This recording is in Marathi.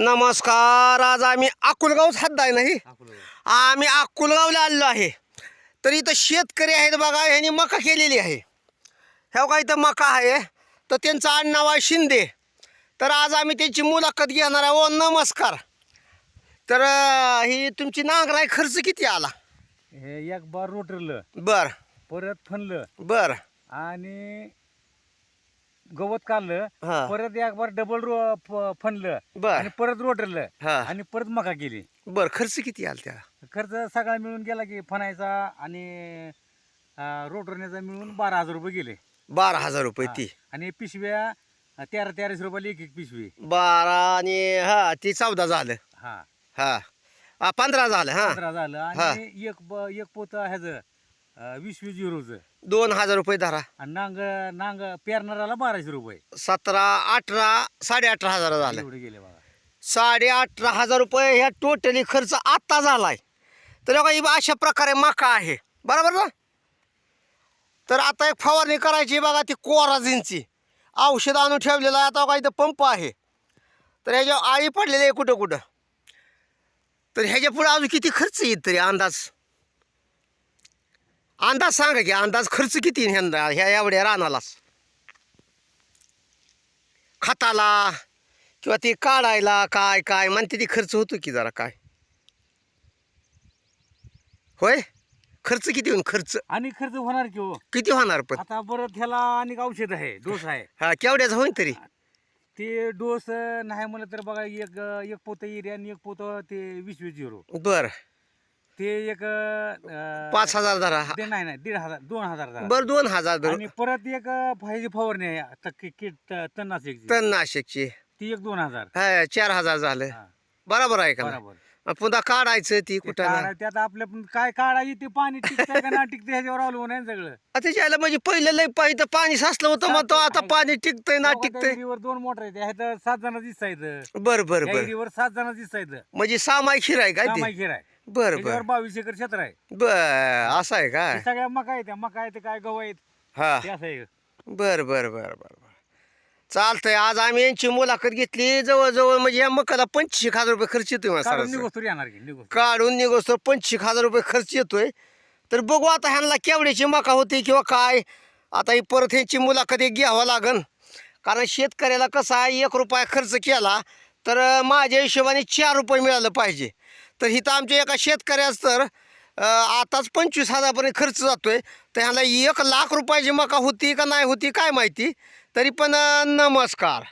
नमस्कार आज आम्ही अकुलगावच हात आहे नाही आम्ही अकुलगावला आलेलो आहे. तर इथं शेतकरी आहेत बघा ह्यांनी मका केलेली आहे. ह्या का इथं मका आहे. तर त्यांचं आडनाव आहे शिंदे. तर आज आम्ही त्यांची मुलाखत घेणार आहे ओ नमस्कार. तर ही तुमची नांगराय खर्च किती आला? हे एक बार रोटरलं. बर. परत फनलं. बर. आणि गवत काढलं हा. परत एक बार डबल रो बर. आणि परत रोटरलं हा. आणि परत मका केली. बर खर्च किती आला त्याला? खर्च सगळा मिळून गेला की फनायचा आणि रोटरण्याचा मिळून बारा हजार रुपये गेले. बारा हजार रुपये. ती. आणि पिशव्या अं, तेरा तेराशे रुपयाला एक एक पिशवी. बारा आणि हा ती चौदा झालं. हा. हा. हा, पंधरा झालं हा. पंधरा झालं. आणि एक ब- एक पोत ह्याचं वीस वीस युरोचं दोन हजार रुपये धरा. आणि नांग नांग पेरणाराला बाराशे रुपये. सतरा अठरा साडे अठरा हजार झालं. एवढे गेले बघा. साडे अठरा हजार रुपये ह्या टोटली खर्च आत्ता झालाय. तर बघा ही अशा प्रकारे मका आहे. बरोबर ना? तर आता एक फवारणी करायची बघा ती कोराझिनची. औषध आणून ठेवलेलं आहे. आता बघा इथं पंप आहे. तर ह्याच्या आळी पडलेली आहे कुठं कुठं तर ह्याच्या पुढे अजून किती खर्च येईल तरी अंदाज? अंदाज सांगा की अंदाज खर्च किती ह्यांना ह्या एवढ्या रानालाच? खताला किंवा ते काढायला काय काय म्हणते ती खर्च होतो की जरा काय? होय? खर्च किती होईल खर्च? आणि खर्च होणार की हो? किती होणार पण? आता परत ह्याला आणि औषध आहे डोस आहे. हा केवढ्याचा होईल तरी? ते डोस नाही म्हणलं तर बघा एक एक पोत एरिया आणि एक पोत ते वीस वीस झिरो. बर. ते एक अं, पाच हजार धरा. ते नाही नाही दीड हजार दोन हजार धरा. बर दोन हजार धरू. आणि परत एक अं, फायजी फवारणी आहे आता कि- किट त- तणनाशकची. ती एक दोन हजार. हा चार हजार झालं. हा, बरोबर आहे का नाही? बरोबर. मग पुन्हा काढायचं ती ते कुठं काढा- त्यात आपल्या पण काय काढायची ते पाणी टिकतंय का ना टिकतंय ह्याच्यावर अवलंबून आहे सगळं. त्याच्या म्हणजे पहिलं लय पाहिजे पाणी साचलं होतं मग तो आता पाणी. टिकतंय ना त्या टिकतंय. विहिरीवर दोन मोटर आहेत ह्यात सात जण दिसायचं बर बर बर. विहिरीवर सात जण दिसायचं म्हणजे सामायिक आहे काय ते? सामायिक आहे. बर त्याच्यावर बर. बावीस एकर क्षेत्र आहे. बर असं आहे काय हे सगळ्या मका आहेत त्या मका आहेत काय गहू आहेत हा. ते असं आहे. बर बर बर बर बर. चालतंय आज आम्ही यांची मुलाखत घेतली. जवळजवळ म्हणजे या मकाला पंचवीस हजार रुपये खर्च येतोय मला काढून सरासरी. निघोस तरी येणार की निघोस काढून निघोस तर पंचवीस हजार रुपये खर्च येतोय. तर बघू आता ह्यांना केवढ्याची मका होती किंवा काय. आता ही परत ह्यांची मुलाखत एक घ्यावं लागन. कारण शेतकऱ्याला कसं आहे एक रुपया खर्च केला तर माझ्या हिशोबाने चार रुपये मिळालं पाहिजे. तर इथं आमच्या एका शेतकऱ्याच तर आताच पंचवीस हजारपर्यंत खर्च जातोय. तर ह्याला एक लाख रुपयाची मका होती का नाही होती काय माहिती? तरी पण नमस्कार.